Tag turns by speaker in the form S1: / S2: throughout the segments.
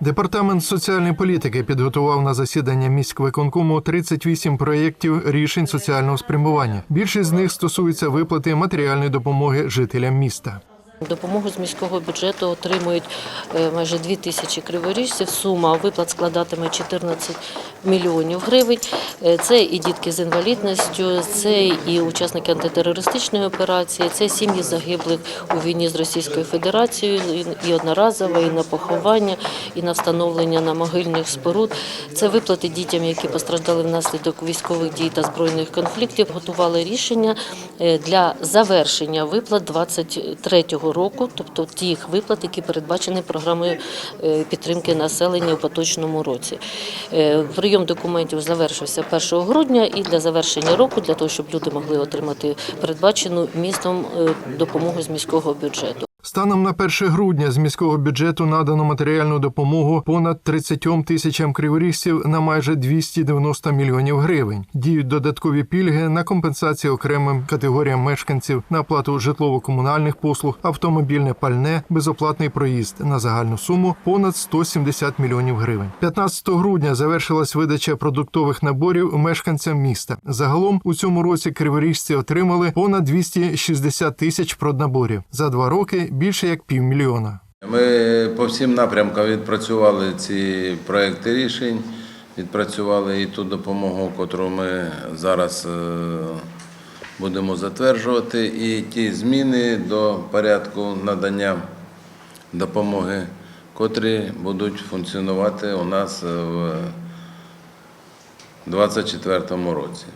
S1: Департамент соціальної політики підготував на засідання міськвиконкому 38 проєктів рішень соціального спрямування. Більшість з них стосується виплати матеріальної допомоги жителям міста.
S2: Допомогу з міського бюджету отримують е, майже 2 тисячі криворіжців. Сума виплат складатиме 14 мільйонів гривень. Е, Це і дітки з інвалідністю, це і учасники антитерористичної операції, це сім'ї загиблих у війні з Російською Федерацією, і- одноразово, і на поховання, і на встановлення на могильних споруд. Це виплати дітям, які постраждали внаслідок військових дій та збройних конфліктів. Готували рішення е, для завершення виплат 23-го року, тобто тих виплат, які передбачені програмою е, підтримки населення у поточному році. Е, Прийом документів завершився 1 грудня і для завершення року, для того, щоб люди могли отримати передбачену містом е, допомогу з міського бюджету.
S1: Станом на 1 грудня з міського бюджету надано матеріальну допомогу понад 30 тисячам криворіжців на майже 290 мільйонів гривень. Діють додаткові пільги на компенсацію окремим категоріям мешканців на оплату житлово-комунальних послуг, автомобільне пальне, безоплатний проїзд на загальну суму понад 170 мільйонів гривень. 15 грудня завершилась видача продуктових наборів мешканцям міста. Загалом у цьому році криворіжці отримали понад 260 тисяч проднаборів. За два роки більше як півмільйона.
S3: Ми по всім напрямкам відпрацювали ці проекти рішень, відпрацювали і ту допомогу, яку ми зараз е, будемо затверджувати, і ті зміни до порядку надання допомоги, котрі будуть функціонувати у нас в 2024 році.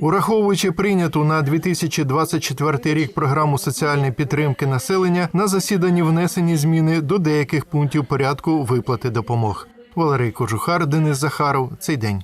S1: Ураховуючи прийняту на 2024 рік програму соціальної підтримки населення, на засіданні внесені зміни до деяких пунктів порядку виплати допомог. Валерій Кожухар, Денис Захаров. Цей день.